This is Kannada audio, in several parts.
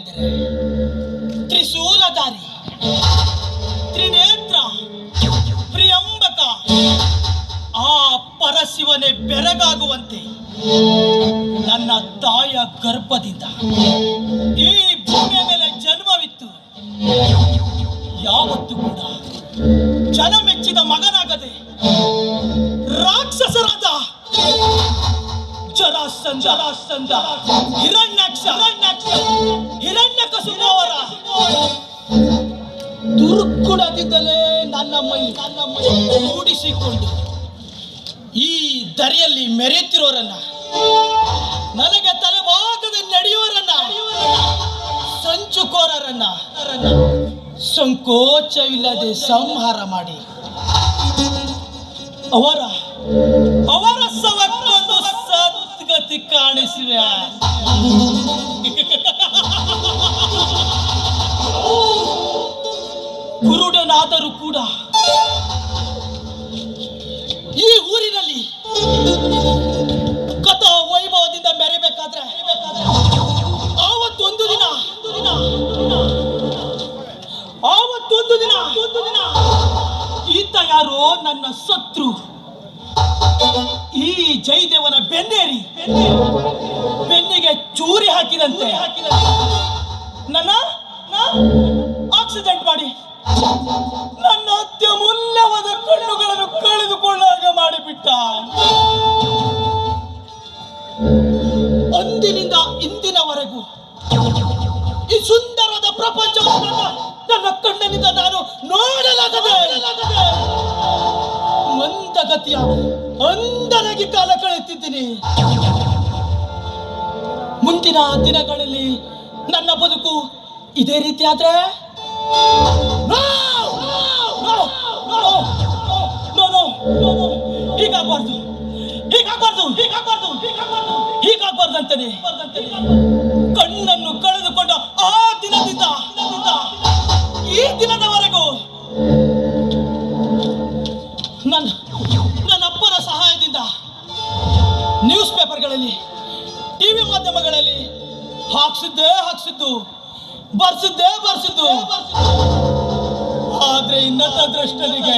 ಇದ್ದಾರೆ ತ್ರಿಶೂಲಧಾರಿ. ತ್ರಿನೇತ್ರ. ಪ್ರಿಯಂಬಕ ಆ ಪರಶಿವನೇ ಬೆರಗಾಗುವಂತೆ ನನ್ನ ತಾಯ ಗರ್ಭದಿಂದ ಈ ಭೂಮಿಯ ಮೇಲೆ ಜನ್ಮವಿತ್ತು. ಯಾವತ್ತೂ ಕೂಡ ಜನ ಮೆಚ್ಚಿದ ಮಗನಾಗದೆ ರಾಕ್ಷಸರಾದ ಜರಾಸಂಧ ರಾಸಂಧ ದುರ್ಗುಣದಿಂದಲೇ ನನ್ನ ಮೈ ನನ್ನ ಮೈ ಕೂಡಿಸಿಕೊಂಡು ಈ ದರಿಯಲ್ಲಿ ಮೆರೆಯುತ್ತಿರೋರನ್ನ, ನನಗೆ ತಲೆಭಾಗದಲ್ಲಿ ನಡೆಯುವರನ್ನ ಸಂಚುಕೋರರನ್ನ ಸಂಕೋಚವಿಲ್ಲದೆ ಸಂಹಾರ ಮಾಡಿ. ಅವರ ಅವರ ಸವಕ್ಕೊಂದು ಸದ್ಗತಿ ಕಾಣಿಸಿವೆ ಕುರುಡನಾದರೂ ಕೂಡ ಈ ಊರಿನಲ್ಲಿ ಕಥಾ ವೈಭವದಿಂದ ಮೆರೆಬೇಕಾದ್ರೆ ಆವತ್ತೊಂದು ದಿನ ಆವತ್ತೊಂದು ದಿನ ಒಂದು ದಿನ ಈತ ಯಾರೋ ನನ್ನ ಶತ್ರು ಈ ಜೈದೇವನ ಬೆನ್ನೇರಿ, ಬೆನ್ನಿಗೆ ಚೂರಿ ಹಾಕಿದಂತೆ. ನನ್ನ, ಆಕ್ಸಿಡೆಂಟ್ ಮಾಡಿ. ನನ್ನ ಅತ್ಯಮೂಲ್ಯವಾದ ಕಣ್ಣುಗಳನ್ನು ಕಳೆದುಕೊಳ್ಳಾಗ ಮಾಡಿಬಿಟ್ಟ. ಅಂದಿನಿಂದ ಇಂದಿನವರೆಗೂ ಈ ಸುಂದರದ ಪ್ರಪಂಚ ನನ್ನ ಕಣ್ಣಿನಿಂದ ನಾನು ನೋಡಲಾಗದೆ ಮಂದಗತಿಯ ಅಂದನಾಗಿ ಕಾಲ ಕಳೆಯುತ್ತಿದ್ದೀನಿ. ಮುಂದಿನ ದಿನಗಳಲ್ಲಿ ನನ್ನ ಬದುಕು ಇದೇ ರೀತಿ ಆದ್ರೆ ಹೀಗಾಗ್ಬಾರ್ದು. ಹೀಗಾಗ್ಬಾರ್ದು. ಹೀಗಾಗ್ಬಾರ್ದು ಹೀಗಾಗ್ಬಾರ್ದು ಹೀಗಾಗ್ಬಾರ್ದು ಅಂತಾನೆ ಕಣ್ಣನ್ನು ಕಳೆದುಕೊಂಡ ಆ ದಿನದಿಂದ, ಈ ದಿನದವರೆಗೂ ನನ್ನ ನನ್ನ ಅಪ್ಪನ ಸಹಾಯದಿಂದ ನ್ಯೂಸ್ ಪೇಪರ್ಗಳಲ್ಲಿ ಟಿವಿ ಮಾಧ್ಯಮಗಳಲ್ಲಿ ಹಾಕ್ಸಿದ್ದೇ ಹಾಕ್ಸಿದ್ದು, ಬರ್ಸಿದ್ದೇ ಬರ್ಸಿದ್ದು. ಆದ್ರೆ ಇನ್ನತ ದೃಷ್ಟನಿಗೆ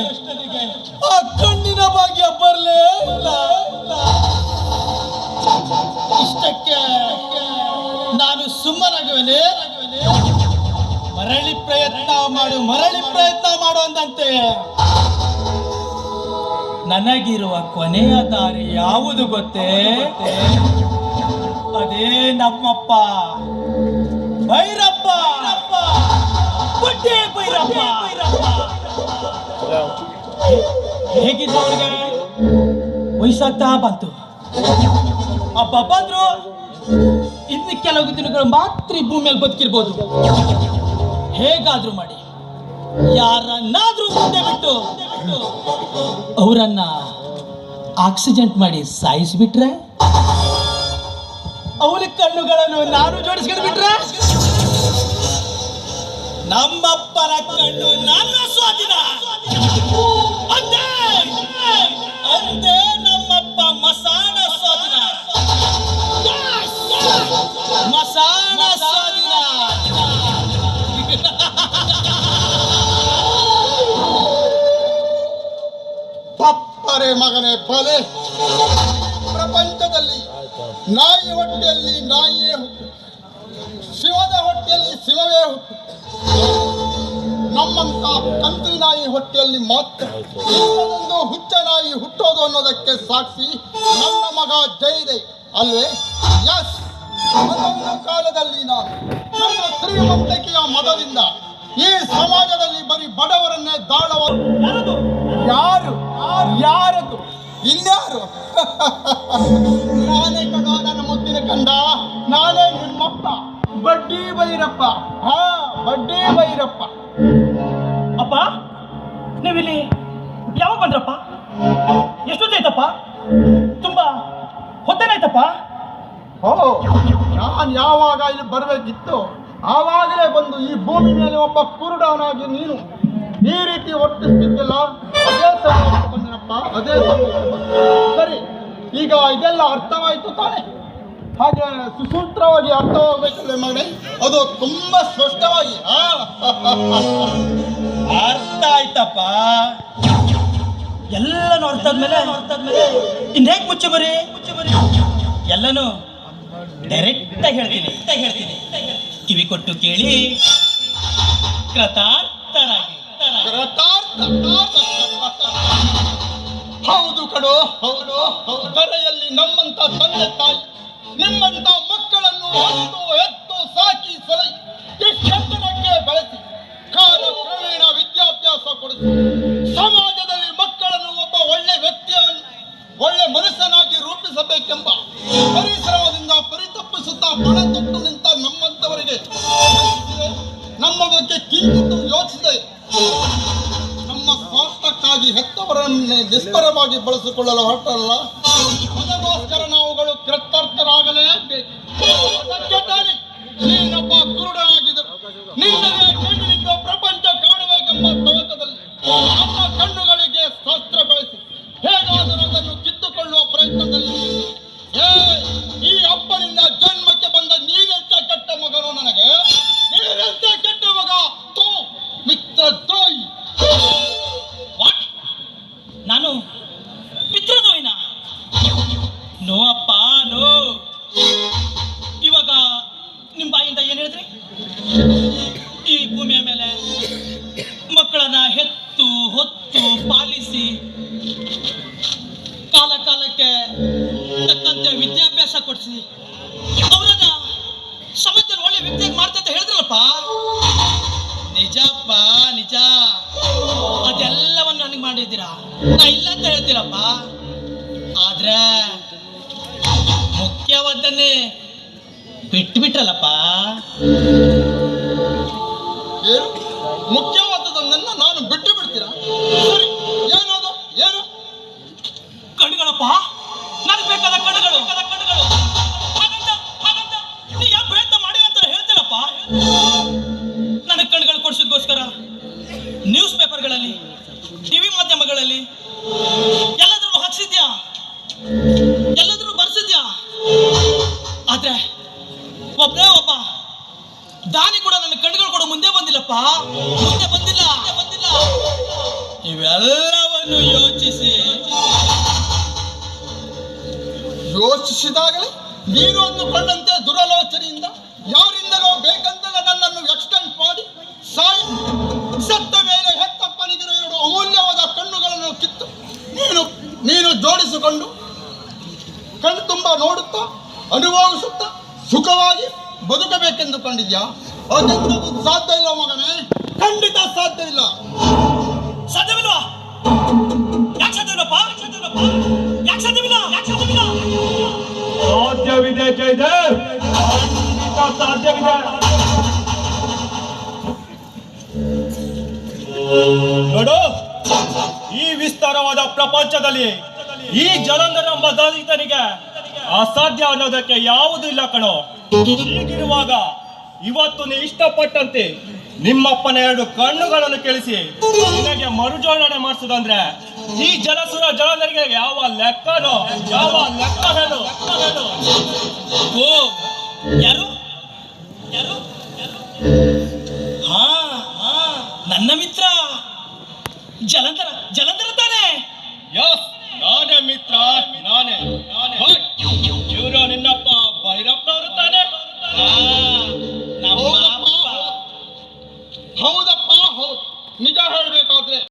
ಆ ಕಣ್ಣಿನ ಭಾಗ್ಯ ಬರಲೇ ಇಲ್ಲ. ಇಷ್ಟಕ್ಕೆ ನಾನು ಸುಮ್ಮನಾಗುವೆ ಮರಳಿ ಪ್ರಯತ್ನ ಮಾಡು ಮರಳಿ ಪ್ರಯತ್ನ ಮಾಡು ಅಂದಂತೆ. ನನಗಿರುವ ಕೊನೆಯ ದಾರಿ ಯಾವುದು ಗೊತ್ತೇ? ಅದೇ ನಮ್ಮಪ್ಪ. ಭೈರಪ್ಪ. ಬಟ್ಟೆ ಭೈರಪ್ಪ. ಹೇಗಿದ್ದು ಅವ್ರಿಗೆ ವಯಸ್ಸಾಗ್ತಾ ಬಂತು. ಅಪ್ಪ ಬಂದ್ರು. ಇನ್ನು ಕೆಲವು ದಿನಗಳು ಮಾತ್ರ ಈ ಭೂಮಿಯಲ್ಲಿ ಬದುಕಿರ್ಬೋದು. ಹೇಗಾದ್ರೂ ಮಾಡಿ. ಯಾರನ್ನಾದ್ರೂ ಮುಂದೆ ಬಿಟ್ಟು ಅವರನ್ನ ಆಕ್ಸಿಡೆಂಟ್ ಮಾಡಿ ಸಾಯಿಸಿಬಿಟ್ರೆ ಅವನ ಕಣ್ಣುಗಳನ್ನು ನಾನು ಜೋಡಿಸ್ಕೊಂಡು ಬಿಟ್ರೆ, ನಮ್ಮಪ್ಪನ ಕಣ್ಣು ನನ್ನ ಸ್ವಾಧೀನ. ಅಂದೇ ನಮ್ಮಪ್ಪ ಮಸಾಣ ಸ್ವಾಧೀನ Yes! ಮಸಾಣ ಸ್ವಾಧೀನ ಪಪ್ಪರೆ ಮಗನೇ ಬಲೆ. ಪ್ರಪಂಚದಲ್ಲಿ ನಾಯಿ ಹೊಟ್ಟೆಯಲ್ಲಿ ನಾಯಿಯೇ ಹುಟ್ಟು. ಶಿವದ ಹೊಟ್ಟೆಯಲ್ಲಿ ಶಿವವೇ ಹುಟ್ಟು. ನಮ್ಮಂತ ಕಂತ್ರಿ ನಾಯಿ ಹೊಟ್ಟೆಯಲ್ಲಿ ಮಾತ್ರ ಒಂದು ಹುಚ್ಚ ನಾಯಿ ಹುಟ್ಟೋದು ಅನ್ನೋದಕ್ಕೆ ಸಾಕ್ಷಿ ನನ್ನ ಮಗ ಜೈದೆ ಅಲ್ವೇ ಯಸ್ ಅದೊಂದು ಕಾಲದಲ್ಲಿ ನಾನು ನನ್ನ ಶ್ರೀಮಂತಿಕೆಯ ಮದದಿಂದ ಈ ಸಮಾಜದಲ್ಲಿ ಬರೀ ಬಡವರನ್ನೇ ದಾಳವ ಯಾರು? ಯಾರದು? ಇನ್ಯಾರು? ನಾನೇ ಕಡ ನನ್ನ ಮುದ್ದಿನ ಕಂಡ. ನಾನೇ ನಿಮ್ಮಪ್ಪ. ಬಡ್ಡಿ ಬೈರಪ್ಪ. ಹಾ, ಬಡ್ಡಿ ಬೈರಪ್ಪ. ಅಪ್ಪ, ನೀವಿಲ್ಲಿ ಯಾವಾಗ ಬಂದ್ರಪ್ಪ? ಎಷ್ಟೊತ್ತಾಯ್ತಪ್ಪ ತುಂಬ ಹೊತ್ತೇನಾಯ್ತಪ್ಪ ಓ, ನಾನು ಯಾವಾಗ ಇಲ್ಲಿ ಬರಬೇಕಿತ್ತು, ಆವಾಗಲೇ ಬಂದು ಈ ಭೂಮಿ ಮೇಲೆ ಒಬ್ಬ ಕುರುಡವನಾಗಿ ನೀನು ಈ ರೀತಿ ಒಟ್ಟಿಸ್ತಿದ್ದಿಲ್ಲ? ಅದೇ ಸಮಯಕ್ಕೆ ಅದೇ ಸರಿ, ಈಗ ಇದೆಲ್ಲ ಅರ್ಥವಾಯಿತು ತಾನೆ? ಹಾಗೆ ಸುಸೂತ್ರವಾಗಿ ಅರ್ಥವಾಗಬೇಕಲ್ಲ ಮಗನೇ, ಅದು ತುಂಬಾ ಸ್ಪಷ್ಟವಾಗಿ ಅರ್ಥ ಆಯ್ತಪ್ಪ. ಎಲ್ಲನೂ ಅರ್ಥ ಆದ್ಮೇಲೆ ಇನ್ ಹೇಗೆ ಮುಚ್ಚಿ ಬರೀ ಮುಚ್ಚೆ ಬರಿ ಎಲ್ಲನೂ ಡೈರೆಕ್ಟ್ ಆಗಿ ಹೇಳ್ತೀನಿ. ಹೇಳ್ತೀನಿ ಕಿವಿ ಕೊಟ್ಟು ಕೇಳಿ. ಕೃತಾರ್ಥರಾಗಿ. ಕೃತಾರ್ಥ. ಹೌದು ಕಡೋ ಹೌದು. ದೊರೆಯಲ್ಲಿ ನಮ್ಮಂತ ತಂದೆ ತಾಯಿ ನಿಮ್ಮಂತ ಮಕ್ಕಳನ್ನು ಕಿಂಚಿತ್ತು ಯೋಚಿಸಿದೆ ನಮ್ಮ ಸ್ವಾರ್ಥಕ್ಕಾಗಿ ಹೆತ್ತವರನ್ನೇ ನಿಸ್ಪರವಾಗಿ ಬಳಸಿಕೊಳ್ಳಲು ಹೊರಟಲ್ಲ. ಅದಕ್ಕೋಸ್ಕರ ನಾವುಗಳು ಕೃತಾರ್ಥರಾಗಲೇಬೇಕು. ಅದಕ್ಕೆ ತಾನೇ ನೀನೊಬ್ಬ ಕುರುಡನಾಗಿದ್ದರು. ನಿನ್ನದೇ ನಿಜಪ್ಪ ನಿಜ. ಅದೆಲ್ಲವನ್ನು ನನಗೆ ಮಾಡಿದ್ದೀರಾ? ನಾ ಇಲ್ಲ ಅಂತ ಹೇಳ್ತೀರಪ್ಪ. ಆದ್ರೆ ಮುಖ್ಯವಾದನ್ನೇ ಬಿಟ್ಟು ಬಿಟ್ರಲ್ಲಪ್ಪ ಆದ್ರೆ ಒಬ್ಬನೇ ಒಬ್ಬ ದಾನಿ ಕೂಡ ನನ್ನ ಕಣ್ಗಳು ಕೂಡ ಮುಂದೆ ಬಂದಿಲ್ಲಪ್ಪ. ಮುಂದೆ ಬಂದಿಲ್ಲ. ಬಂದಿಲ್ಲ ಇವೆಲ್ಲವನ್ನು ಯೋಚಿಸಿ. ಯೋಚಿಸಿದಾಗಲೇ ನೀನು ಅಂದುಕೊಂಡಂತೆ ದುರಾಲೋಚನೆಯಿಂದ ಯಾರಿಂದಲೋ ಬೇಕಂತಲೇ ನನ್ನನ್ನು ಎಕ್ಸ್ಟೆಂಡ್ ಮಾಡಿ ಸಾಯಿ ಸತ್ತ ಮೇಲೆ ಹೆತ್ತಪ್ಪನಿಗಿರೋ ಎರಡು ಅಮೂಲ್ಯವಾದ ಕಣ್ಣುಗಳನ್ನು ಕಿತ್ತು ನೀನು ನೀನು ಜೋಡಿಸಿಕೊಂಡು ಕಣ್ಣು ತುಂಬ ನೋಡುತ್ತಾ ಅನುಭವಿಸುತ್ತಾ ಸುಖವಾಗಿ ಬದುಕಬೇಕೆಂದುಕೊಂಡಿದ್ಯಾ? ಅದಕ್ಕೂ ಸಾಧ್ಯ ಇಲ್ಲ ಮಗನೇ. ಖಂಡಿತ ಸಾಧ್ಯ ಇಲ್ಲ. ಸಾಧ್ಯವಿಲ್ವಾ? ಯಾಕೆ ಸಾಧ್ಯವಿಲ್ಲಪ್ಪ ಯಾಕೆ ಸಾಧ್ಯವಿಲ್ಲ ಯಾಕೆ ಸಾಧ್ಯವಿಲ್ಲ ಸಾಧ್ಯವಿದೆ ಜಯದೇವ್. ಖಂಡಿತ ಸಾಧ್ಯವಿದೆ. ನೋಡು ಈ ವಿಸ್ತಾರವಾದ ಪ್ರಪಂಚದಲ್ಲಿ ಈ ಜಲಂಧರ ಎಂಬ ದಲಿತನಿಗೆ ಅಸಾಧ್ಯ ಅನ್ನೋದಕ್ಕೆ ಯಾವುದು ಇಲ್ಲ ಕಣೋ. ಹೀಗಿರುವಾಗ ಇವತ್ತು ನೀ ಇಷ್ಟಪಟ್ಟಂತೆ ನಿಮ್ಮಪ್ಪನ ಎರಡು ಕಣ್ಣುಗಳನ್ನು ಕೇಳಿಸಿ, ನಿನಗೆ ಮರುಜೋಡಣೆ ಮಾಡಿಸೋದಂದ್ರೆ ಈ ಜಲಸುರ ಜಲನರಿಗೆ ಯಾವ ಲೆಕ್ಕನೋ, ಯಾವ ಲೆಕ್ಕ ಹೇಳು ಲೆಕ್ಕ ಓ ಯಾರು? ಯಾರು?